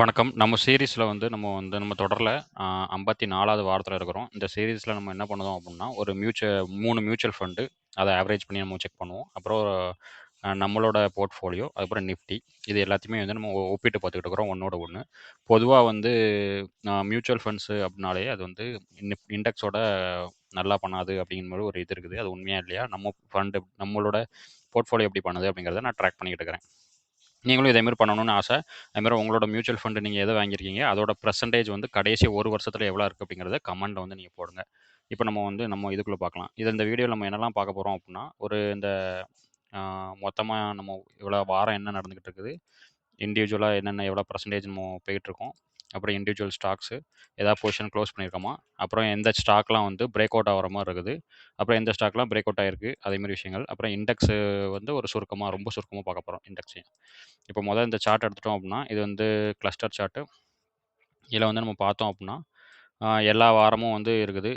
வணக்கம். நம்ம சீரீஸில் வந்து நம்ம வந்து நம்ம தொடரில் ஐம்பத்தி நாலாவது வாரத்தில் இருக்கிறோம். இந்த சீரீஸில் நம்ம என்ன பண்ணுவோம் அப்படின்னா ஒரு மியூச்சுவல் மூணு மியூச்சுவல் ஃபண்டு அதை ஆவரேஜ் பண்ணி நம்ம செக் பண்ணுவோம். அப்புறம் நம்மளோட போர்ட்ஃபோலியோ, அதுக்கப்புறம் நிஃப்டி இது எல்லாத்தையுமே வந்து நம்ம ஒ ஒப்பிட்டு பார்த்துக்கிட்டு இருக்கிறோம் ஒன்னோட ஒன்று பொதுவாக வந்து மியூச்சுவல் ஃபண்ட்ஸு அப்படின்னாலே அது வந்து இண்டெக்ஸோட நல்லா பண்ணாது அப்படிங்கிற மாதிரி ஒரு இது இருக்குது. அது உண்மையா இல்லையா? நம்ம ஃபண்டு நம்மளோட போர்ட்ஃபோலியோ எப்படி பண்ணுது அப்படிங்கிறத நான் ட்ராக் பண்ணிக்கிட்டு இருக்கிறேன். நீங்களும் இதே மாதிரி பண்ணணும்னு ஆசை. அதே மாதிரி உங்களோட மியூச்சுவல் ஃபண்டு நீங்கள் எதை வாங்கியிருக்கீங்க, அதோட பர்சன்டேஜ் வந்து கடைசி ஒரு வருஷத்தில் எவ்வளோ இருக்கு அப்படிங்கிறத கமெண்ட்டை வந்து நீங்கள் போடுங்க. இப்போ நம்ம வந்து நம்ம இதுக்குள்ளே பார்க்கலாம். இது இந்த வீடியோவில் நம்ம என்னலாம் பார்க்க போகிறோம் அப்படின்னா ஒரு இந்த மொத்தமாக நம்ம இவ்வளோ வாரம் என்ன நடந்துகிட்டு இருக்குது, இண்டிவிஜுவலாக என்னென்ன எவ்வளோ பர்சன்டேஜ் நம்ம போயிட்டுருக்கோம். அப்புறம் இண்டிவிஜுவல் ஸ்டாக்ஸு ஏதாவது பொசிஷன் க்ளோஸ் பண்ணியிருக்கோமா? அப்புறம் எந்த ஸ்டாக்லாம் வந்து பிரேக் அவுட் ஆகிற மாதிரி இருக்குது. அப்புறம் எந்த ஸ்டாக்லாம் பிரேக் அவுட் ஆயிருக்கு. அதே விஷயங்கள். அப்புறம் இண்டெக்ஸு வந்து ஒரு சுருக்கமாக ரொம்ப சுருக்கமாக பார்க்க போகிறோம் இண்டெக்ஸையும். இப்போ முதல் இந்த சார்ட் எடுத்துட்டோம் அப்படின்னா இது வந்து கிளஸ்டர் சார்ட்டு. இதில் வந்து நம்ம பார்த்தோம் அப்படின்னா எல்லா வாரமும் வந்து இருக்குது.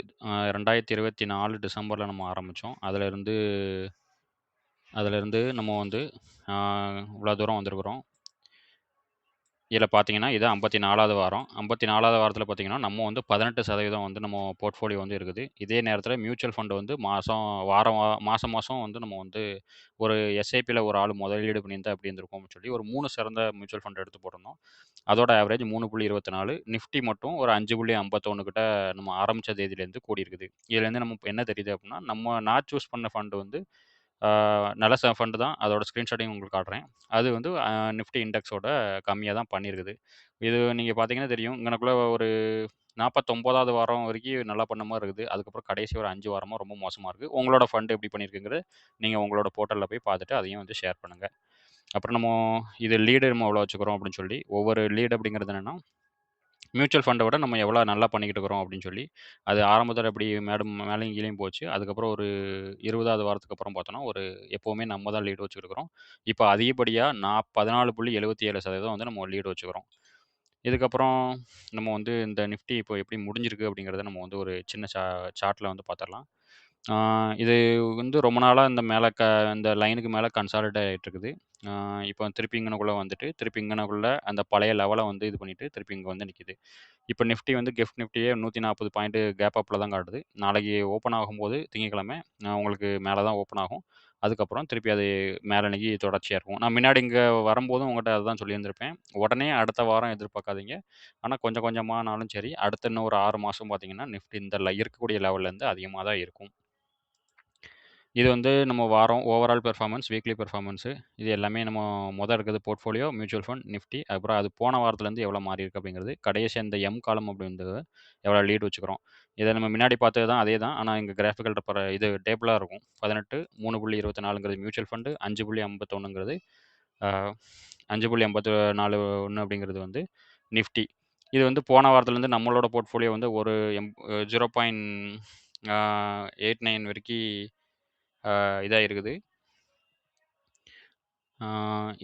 ரெண்டாயிரத்தி இருபத்தி நாலு டிசம்பரில் நம்ம ஆரம்பித்தோம் அதிலிருந்து அதிலிருந்து நம்ம வந்து இவ்வளோ தூரம் வந்திருக்கிறோம். இதில் பார்த்தீங்கன்னா, இது 54வது வாரம். ஐம்பத்தி நாலாவது வாரத்தில் பார்த்தீங்கன்னா, நம்ம வந்து 18% வந்து நம்ம போர்ட்ஃபோலியோ வந்து இருக்குது. இதே நேரத்தில் மியூச்சுவல் ஃபண்ட் வந்து மாதம் வாரம் வா மாசம் மாதம் வந்து நம்ம வந்து ஒரு எஸ்ஐபியில் ஒரு ஆள் முதலீடு பண்ணியிருந்தா அப்படி இருந்திருக்கும்னு சொல்லி ஒரு மூணு சிறந்த மியூச்சுவல் ஃபண்ட் எடுத்து போட்டிருந்தோம். அதோட ஆவரேஜ் 3.24 நிஃப்டி மட்டும் ஒரு 5.51 கிட்ட நம்ம ஆரம்பித்த தேதியிலேருந்து கூடியிருக்குது. இதுலேருந்து நம்ம என்ன தெரியுது அப்படின்னா நம்ம நான் சூஸ் பண்ண ஃபண்டு வந்து நல்ல ச ஃபண்டு தான். அதோட ஸ்க்ரீன்ஷாட்டையும் உங்களுக்கு காட்டுறேன். அது வந்து நிஃப்டி இண்டெக்ஸோட கம்மியாக தான் பண்ணியிருக்குது. இது நீங்கள் பார்த்தீங்கன்னா தெரியும். இங்கனக்குள்ள ஒரு 49வது வாரம் வரைக்கும் நல்லா பண்ண மாதிரி இருக்குது. அதுக்கப்புறம் கடைசி ஒரு அஞ்சு வாரமாக ரொம்ப மோசமாக இருக்குது உங்களோட ஃபண்டு எப்படி பண்ணியிருக்குங்கிறது நீங்கள் உங்களோட போர்ட்டலில் போய் பார்த்துட்டு அதையும் வந்து ஷேர் பண்ணுங்கள் அப்புறம் நம்ம இது லீடு நம்ம எவ்வளோ வச்சுக்கிறோம் அப்படின்னு சொல்லி, ஒவ்வொரு லீடு அப்படிங்கிறது என்னென்னா மியூச்சுவல் ஃபண்டை விட நம்ம எவ்வளோ நல்லா பண்ணிக்கிட்டு இருக்கிறோம் அப்படின்னு சொல்லி, அது ஆரம்பத்தில் எப்டி மேடம் மேலேயும் கீழேயும் போச்சு. அதுக்கப்புறம் ஒரு 20வது வாரத்துக்கு அப்புறம் பார்த்தோன்னா ஒரு எப்போவுமே நம்ம தான் லீடு வச்சுக்கிட்டு இருக்கிறோம். இப்ப அதிகப்படியா நான் 14.77% வந்து நம்ம லீடு வச்சுக்கிறோம். இதுக்கப்புறம் நம்ம வந்து இந்த நிஃப்டி இப்போ எப்படி முடிஞ்சிருக்கு அப்படிங்கிறத நம்ம வந்து ஒரு சின்ன சா சார்ட்டில் வந்து பார்த்துடலாம் ஆ இது வந்து ரொம்ப நாளா இந்த மேல க இந்த லைனுக்கு மேல கன்சாலிடேட் ஆயிட்டுருக்குது. ஆ இப்போ திருப்பி இங்கனக்குள்ள வந்துட்டு, திருப்பி இங்கனக்குள்ள அந்த பழைய லெவல வந்து இது பண்ணிட்டு, திருப்பி இங்க வந்து நிக்குது. இப்போ நிஃப்டி வந்து கிஃப்ட் நிஃப்டியே 140 பாயிண்ட் கேப் அப்ல தான் காட்டுது. நாளைக்கு ஓப்பன் ஆகும்போது திங்கட்கிழமை அ உங்களுக்கு மேல தான் ஓப்பன் ஆகும். அதுக்கப்புறம் திருப்பி அது மேல அன்னைக்கு தொடர்ச்சியா இருக்கும். நான் முன்னாடி இங்க வரும்போதும் உங்கட்ட அதுதான் சொல்லியிருந்திருப்பேன். உடனே அடுத்த வாரம் எதிர்பார்க்காதீங்க. ஆனா கொஞ்சம் கொஞ்சமானாலும் சரி, அடுத்த இன்னும் ஒரு 6 மாசம் பார்த்தீங்கன்னா, நிஃப்டி இந்த ல இருக்கக்கூடிய லெவல்லேருந்து அதிகமா தான் இருக்கும். இது வந்து நம்ம வாரம் ஓவரால் பெர்ஃபார்மன்ஸ், வீக்லி பெர்ஃபார்மன்ஸு இது எல்லாமே நம்ம மொத இருக்கிறது போர்ட்ஃபோலியோ, மியூச்சுவல் ஃபண்ட், நிஃப்டி அப்புறம் அது போன வாரத்துலேருந்து எவ்வளோ மாறியிருக்கு அப்படிங்கிறது கடைசியா இந்த எம் காலம் அப்படின்றது எவ்வளோ லீட் வச்சுக்கிறோம். இத நம்ம முன்னாடி பார்த்தது தான் அதே தான். ஆனா இங்க கிராஃபிக்கல் ரெப்பர இது டேபிளா இருக்கும். 18 3.24ங்கிறது மியூச்சுவல் ஃபண்ட் 5.51ங்கிறது அ 5.84 அப்படிங்கிறது வந்து நிஃப்டி. இது வந்து போன வாரத்துலேருந்து நம்மளோட போர்ட்ஃபோலியோ வந்து ஒரு எம் 0.89 வரைக்கி இதாக இருக்குது. ஆ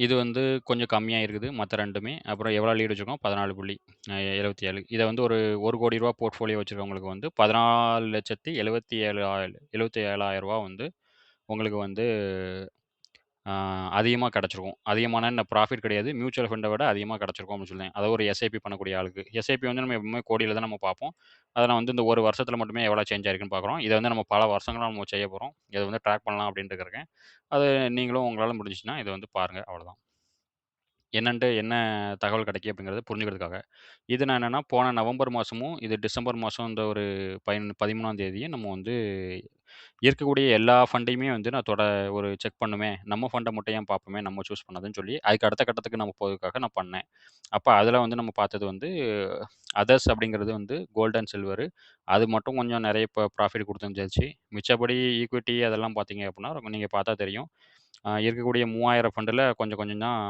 இது வந்து கொஞ்சம் கம்மியா இருக்குது. மத்த 2மே. அப்புறம் எவ்வளோ லீட் வச்சிருக்கோம் 14.77 இத வந்து ஒரு ரூ. 1,00,00,000 போர்ட்ஃபோலியோ வச்சிருக்கவங்களுக்கு வந்து 14,77,000 77,000 வந்து உங்களுக்கு வந்து ஆ அதிகமா கிடைச்சிருக்கும். அதிகமான என்ன ப்ராஃபிட் கிடையாது. மியூச்சுவல் ஃபண்ட விட அதிகமா கிடைச்சிருக்கும் அப்படின்னு சொல்லுவேன். அதாவது ஒரு எஸ்ஐபி பண்ணக்கூடிய ஆளுக்கு. எஸ்ஐபி வந்து நம்ம எப்பவுமே கோடியில தான் நம்ம பார்ப்போம். அத நான் வந்து இந்த ஒரு வருஷத்தில் மட்டுமே எவ்வளோ சேஞ்ச் ஆயிருக்குன்னு பார்க்குறோம். இத வந்து நம்ம பல வருஷங்களா நம்ம செய்ய போறோம். இத வந்து ட்ராக் பண்ணலாம் அப்படின்ட்டு இருக்கேன். அது நீங்களும் உங்களால முடிஞ்சுச்சுன்னா இத வந்து பாருங்க. அவ்வளோதான். என்னன்ட்டு என்ன தகவல் கிடைக்கும் அப்படிங்கிறது புரிஞ்சுக்கிறதுக்காக. இது நான் என்னன்னா, போன நவம்பர் மாசமும், இது டிசம்பர் மாசம் இந்த ஒரு பயன் 13ஆம் தேதியும் நம்ம வந்து இருக்கக்கூடிய எல்லா ஃபண்டையுமே வந்து நான் தொட ஒரு செக் பண்ணுமே நம்ம ஃபண்ட மட்டும் ஏன் பார்ப்போமே, நம்ம சூஸ் பண்ணதுன்னு சொல்லி, அதுக்கு அடுத்த கட்டத்துக்கு நம்ம போறதுக்காக நான் பண்ணேன். அப்ப அதுல வந்து நம்ம பார்த்தது வந்து அதர்ஸ் அப்படிங்கிறது வந்து கோல்டு அண்ட் சில்வரு. அது மட்டும் கொஞ்சம் நிறைய ப ப்ராஃபிட் குடுத்துருந்துச்சு. மிச்சபடி ஈக்விட்டி அதெல்லாம் பார்த்தீங்க அப்படின்னா, நீங்க பார்த்தா தெரியும். அ இருக்கக்கூடிய 3000 ஃபண்டுல கொஞ்சம் கொஞ்சம் தான்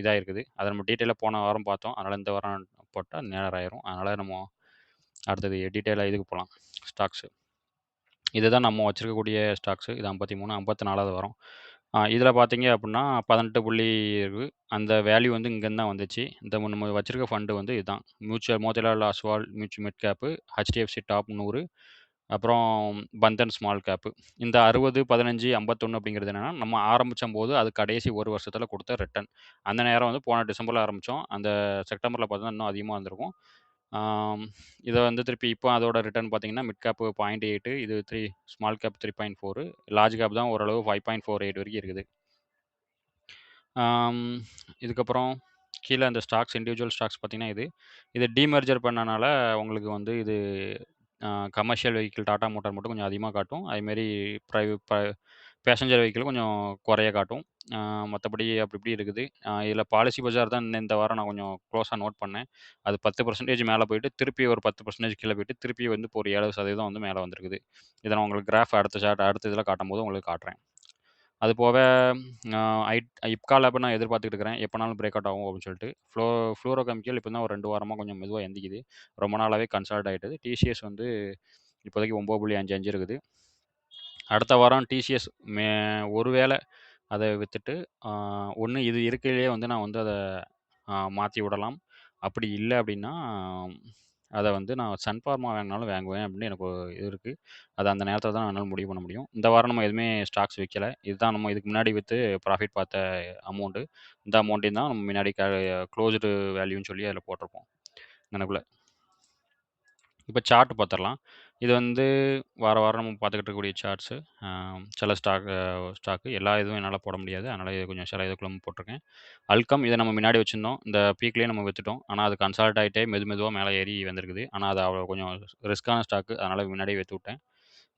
இதா இருக்குது. அத நம்ம டீட்டெயிலா போன வாரம் பார்த்தோம். அதனால இந்த வாரம் போட்டா நேரம் ஆயிரும். அதனால நம்ம அடுத்தது டீட்டெயிலா இதுக்கு போலாம். ஸ்டாக்ஸு. இதுதான் நம்ம வச்சிருக்கக்கூடிய ஸ்டாக்ஸு. இது 53 54வது வாரம். அ இதில் பார்த்தீங்க அப்படின்னா 18 புள்ளி இருக்கு. அந்த வேல்யூ வந்து இங்கேருந்து தான் வந்துச்சு. இந்த நம்ம வச்சிருக்க ஃபண்டு வந்து இதுதான். Mutual Motilal Oswal mutual mid cap, HDFC top 100 அப்புறம் பந்தன் ஸ்மால் கேப்பு. இந்த 60, 15, 51 அப்படிங்கிறது என்னன்னா, நம்ம ஆரம்பிச்சம்போது அது கடைசி 1 வருஷத்தில் குடுத்த ரிட்டர்ன். அந்த நேரம் வந்து போன டிசம்பர்ல ஆரம்பிச்சோம். அந்த செப்டம்பர்ல பார்த்தீங்கன்னா, இன்னும் அதிகமா இருந்திருக்கும். ஆம், இத வந்து திருப்பி இப்போ அதோட ரிட்டர்ன் பார்த்தீங்கன்னா, மிட் கேப் 0.8 இது three small cap 3.4 large cap தான் ஓரளவு 5.48 வரைக்கும் இருக்குது. ஆம், இதுக்கப்புறம் கீழ அந்த ஸ்டாக்ஸ் இண்டிவிஜுவல் ஸ்டாக்ஸ் பார்த்தீங்கன்னா இது. இது டீமெர்ஜர் பண்ணனால உங்களுக்கு வந்து இது அ கமர்ஷியல் வெஹிக்கிள் டாடா மோட்டார் மட்டும் கொஞ்சம் அதிகமா காட்டும். அதுமாரி பிரைவ் ப பேசஞ்சர் வெஹிக்கிள் கொஞ்சம் குறைய காட்டும். மற்றபடி மத்தபடி அப்படி இப்படி இருக்குது. இதில் இதில பாலிசி பஜார் தான் இந்த இந்த வாரம் நான் கொஞ்சம் க்ளோஸாக நோட் பண்ணேன். அது 10% மேல போயிட்டு, திருப்பி ஒரு 10% கீழ போயிட்டு, திருப்பி வந்து இப்போ ஒரு 7% வந்து மேல வந்திருக்குது. இத நான் உங்களுக்கு கிராஃப் அடுத்த சார்ட் அடுத்த இதில காட்டும்போது உங்களுக்கு காட்டுறேன். அது போக அ ஐட் இப்கா நான் எதிர்பார்த்துக்கிட்டு இருக்கிறேன். எப்பனாலும் பிரேக் அவுட் ஆகும் அப்படின்னு சொல்லிட்டு. ஃப்ளோ ஃப்ளூரோ கெமிக்கல் இப்போ தான் ஒரு 2 வாரமா கொஞ்சம் மெதுவா எந்திக்குது. ரொம்ப நாளாவே கன்சால்ட் ஆயிட்டது. டிசிஎஸ் வந்து இப்போதைக்கு 9.55 இருக்குது. அடுத்த வாரம் டிசிஎஸ் மே ஒருவேளை அதை வித்துட்டு, ஒன்று இது இருக்கையிலேயே வந்து நான் வந்து அதை மாற்றி விடலாம். அப்படி இல்லை அப்படின்னா, அதை வந்து நான் சன் ஃபார்மா வாங்கினாலும் வாங்குவேன் அப்படின்னு எனக்கு ஒரு இது இருக்குது அது அந்த நேரத்தில் தான் என்னால் முடிவு பண்ண முடியும். இந்த வாரம் நம்ம எதுவுமே ஸ்டாக்ஸ் விற்கலை இதுதான் நம்ம இதுக்கு முன்னாடி விற்று ப்ராஃபிட் பார்த்த அமௌண்ட்டு இந்த அமௌண்ட்டையும் தான் நம்ம முன்னாடி க குளோஸ்டு வேல்யூன்னு சொல்லி அதில் போட்டிருப்போம். எனக்குள்ளே இப்போ சார்ட் பார்த்துடலாம். இது வந்து வார வாரம் நம்ம பார்த்துக்கிட்டு இருக்கக்கூடிய சார்ட்ஸு. அ சில ஸ்டாக் ஸ்டாக்கு எல்லா இதுவும் என்னால போட முடியாது. அதனால இது கொஞ்சம் சில இதுக்குள்ள போட்டிருக்கேன். அல்கம் இத நம்ம முன்னாடி வச்சிருந்தோம். இந்த பீக்லேயே நம்ம வித்துட்டோம். ஆனா அது கன்சால்ட் ஆயிட்டே மெது மெதுவா மேலே ஏறி வந்திருக்குது. ஆனா அது அவ்வளோ கொஞ்சம் ரிஸ்க்கான ஸ்டாக்கு. அதனால முன்னாடியே வித்து விட்டேன்.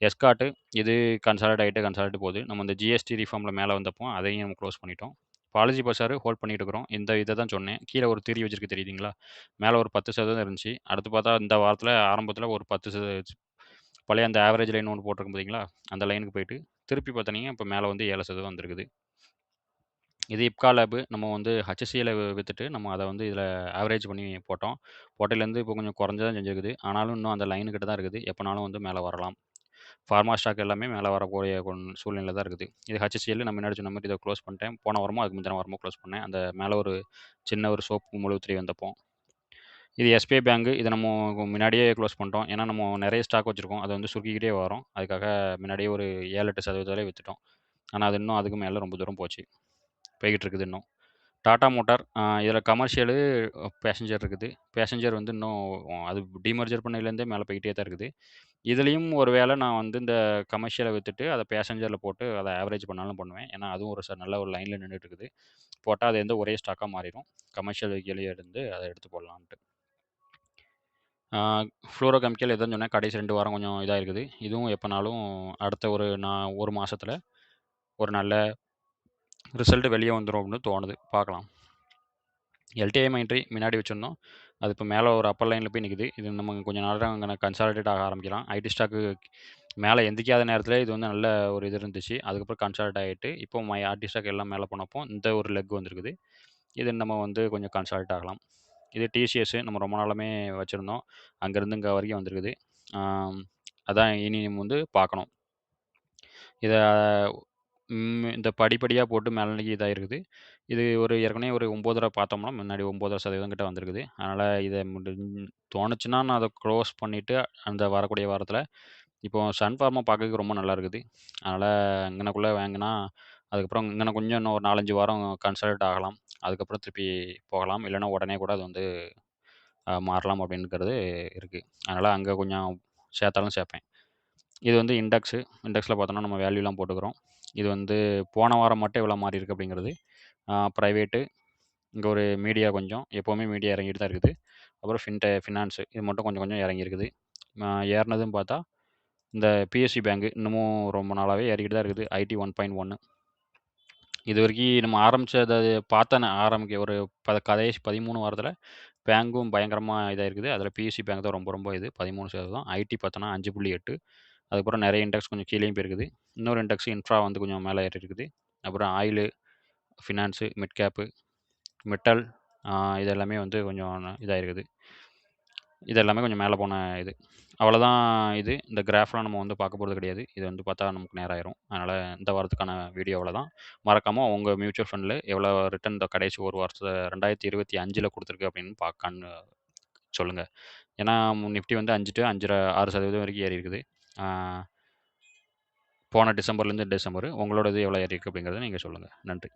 எஸ்கார்ட் இது கன்சால்ட் ஆகிட்டே கன்சால்ட் போகுது. நம்ம இந்த ஜிஎஸ்டி ரிஃபார்ம்ல மேலே வந்தப்போ அதையும் நம்ம க்ளோஸ் பண்ணிட்டோம். பாலாஜி பசார் ஹோல்ட் பண்ணிட்டு இருக்கிறோம். இந்த இதை தான் சொன்னேன். கீழே ஒரு திரி வச்சிருக்கு தெரியுதுங்களா? மேலே ஒரு 10% இருந்துச்சு. அடுத்து பார்த்தா இந்த வாரத்தில் ஆரம்பத்தில் ஒரு பத்து சதவீத பழைய அந்த ஆவரேஜ் லைன் ஒன்று போட்டிருக்கும் பார்த்தீங்களா? அந்த லைனுக்கு போயிட்டு, திருப்பி பார்த்தீங்கன்னா, இப்போ மேலே வந்து ஏழு சதவீதம் வந்துருக்குது இது இப்கா லேபு நம்ம வந்து ஹெச்சிஎல்ல விற்றுட்டு நம்ம அதை வந்து இதில் ஆவரேஜ் பண்ணி போட்டோம். போட்டையிலேருந்து இப்போ கொஞ்சம் குறைஞ்சதான் செஞ்சுருக்குது செஞ்சிருக்குது. ஆனாலும் இன்னும் அந்த லைனுக்கிட்ட தான் இருக்குது. எப்போனாலும் வந்து மேலே வரலாம். ஃபார்மா ஸ்டாக் எல்லாமே மேலே வரக்கூடிய கொன் தான் இருக்குது. இது ஹெச்சிஎல் நம்ம முன்னாடி சொன்ன மாரி இத க்ளோஸ் பண்ணிட்டேன். போன வாரமோ, அதுக்கு முந்தின வாரமோ க்ளோஸ் பண்ணேன். அந்த மேல ஒரு சின்ன ஒரு சோப்பு முழு திரி வந்தப்போ. இது எஸ்பிஐ பேங்க். இத நம்ம முன்னாடியே க்ளோஸ் பண்ணிட்டோம். ஏன்னா, நம்ம நெறைய ஸ்டாக் வச்சிருக்கோம். அது வந்து சுருக்கிக்கிட்டே வரும். அதுக்காக முன்னாடியே ஒரு 7, 8% வித்துட்டோம். ஆனா, அது இன்னும் அதுக்கு மேல ரொம்ப தூரம் போச்சு. போய்க்கிட்டு இருக்குது இன்னும். டாடா மோட்டார் இதில் கமர்ஷியலு, பேசஞ்சர் இருக்குது. பேசஞ்சர் வந்து இன்னும் அது டிமர்ஜர் பண்ணையிலேருந்தே மேலே போய்கிட்டே தான் இருக்குது. இதுலேயும் ஒரு வேளை நான் வந்து இந்த கமர்ஷியலை விற்றுட்டு அதை பேசஞ்சரில் போட்டு அதை ஆவரேஜ் பண்ணாலும் பண்ணுவேன். ஏன்னா, அதுவும் ஒரு ச நல்ல ஒரு லைனில் நின்றுட்டு இருக்குது. போட்டால் அது வந்து ஒரே ஸ்டாக்காக மாறிடும் கமர்ஷியல் வெஹிக்கிளே இருந்து அதை எடுத்து போடலான்ட்டு. ஃப்ளோரோ கெமிக்கல் எதுவும் சொன்னேன். கடைசி ரெண்டு வாரம் கொஞ்சம் இதாக இருக்குது. இதுவும் எப்போனாலும் அடுத்த ஒரு நான் ஒரு மாதத்தில் ஒரு நல்ல ரிசல்ட்டு வெளியே வந்துடும் அப்படின்னு தோணுது. பார்க்கலாம். எல்டிஐ மைண்ட்ரி முன்னாடி வச்சுருந்தோம் அது இப்போ மேலே ஒரு அப்பர் லைனில் போய் நிற்குது இது நம்ம கொஞ்ச நேரம் அங்கே கன்சாலிடேட் ஆக ஆரம்பிக்கலாம். ஐடி ஸ்டாக்கு மேலே எந்திக்காத நேரத்தில் இது வந்து நல்ல ஒரு இது இருந்துச்சு. அதுக்கப்புறம் கன்சால்ட் ஆகிட்டு இப்போ மை ஆர்டி ஸ்டாக் எல்லாம் மேலே போனப்போ இந்த ஒரு லெக் வந்துருக்குது இது நம்ம வந்து கொஞ்சம் கன்சால்ட் ஆகலாம். இது டிசிஎஸ் நம்ம ரொம்ப நாளுமே வச்சுருந்தோம் அங்கேருந்து இங்கே வரைக்கும் வந்திருக்குது. அதான் இனி நம்ம வந்து பார்க்கணும். இதை ம் இந்த படிப்படியா போட்டு மேல இதாக இருக்குது. இது ஒரு ஏற்கனவே ஒரு 9.5 பார்த்தோம்னா, முன்னாடி 9.5% கிட்ட வந்திருக்குது. அதனால இத முடிஞ் தோணுச்சுன்னா நான் அத க்ளோஸ் பண்ணிட்டு, அந்த வரக்கூடிய வாரத்தில இப்போ சன் ஃபார்மா பார்க்கறதுக்கு ரொம்ப நல்லா இருக்குது. அதனால இங்கனக்குள்ள வாங்குனா, அதுக்கப்புறம் இன்னும் கொஞ்சம் இன்னும் ஒரு 4, 5 வாரம் கன்சல்ட் ஆகலாம். அதுக்கப்புறம் திருப்பி போகலாம். இல்லன்னா உடனே கூட அது வந்து அ மாறலாம் அப்படின்னுங்கிறது இருக்கு. அதனால அங்க கொஞ்சம் சேர்த்தாலும் சேர்ப்பேன். இது வந்து இண்டெக்ஸு. இண்டெக்ஸ்ல பார்த்தோம்னா, நம்ம வேல்யூலாம் போட்டுக்கிறோம். இது வந்து போன வாரம் மட்டும் இவ்வளோ மாறி இருக்குது அப்படிங்கிறது. ப்ரைவேட்டு இங்கே ஒரு மீடியா கொஞ்சம். எப்போவுமே மீடியா இறங்கிட்டு தான் இருக்குது. அப்புறம் ஃபின்டெ ஃபினான்ஸு இது மட்டும் கொஞ்சம் கொஞ்சம் இறங்கியிருக்குது. ஏறினதும் பார்த்தா, இந்த பிஎஸ்சி பேங்க்கு இன்னமும் ரொம்ப நாளாகவே ஏறிக்கிட்டு தான் இருக்குது. ஐடி 1.1 இதுவரைக்கும் நம்ம ஆரம்பித்ததை பார்த்த ஆரம்பிக்க ஒரு ப கடைசி பதிமூணு வாரத்தில் பேங்க்கும் பயங்கரமாக இதாக இருக்குது. அதில் பிஎஸ்சி பேங்க் தான் ரொம்ப ரொம்ப இது 13% ஐடி பார்த்தோன்னா 5.8 அதுக்கப்புறம் நிறைய இண்டெக்ஸ் கொஞ்சம் கீழேயும் போயிருக்குது. இன்னொரு இண்டெக்ஸ் இன்ஃப்ரா வந்து கொஞ்சம் மேலே ஏறி இருக்குது. அப்புறம் oil, finance, mid cap, metal இதெல்லாமே இது எல்லாமே வந்து கொஞ்சம் இதாக இருக்குது. இது எல்லாமே கொஞ்சம் மேலே போன இது. அவ்வளோதான் இது. இந்த கிராஃப்லாம் நம்ம வந்து பார்க்க போகிறது கிடையாது. இது வந்து பார்த்தா நமக்கு நேரம் ஆயிரும். அதனால் இந்த வாரத்துக்கான வீடியோ அவ்வளோதான். மறக்காமல் உங்கள் மியூச்சுவல் ஃபண்டில் எவ்வளோ ரிட்டர்ன் இந்த கடைசி 1 வருஷத்துல 2025ல குடுத்துருக்கு அப்படின்னு பார்க்கான்னு சொல்லுங்கள் ஏன்னா நிஃப்டி வந்து 5 டூ 5 1/2 6% வரைக்கும் ஏறி இருக்குது. போன டிசம்பர்லேருந்து டிசம்பர். உங்களோடது எவ்வளோ ஏறியிருக்கு அப்படிங்கிறத நீங்கள் சொல்லுங்கள் நன்றி.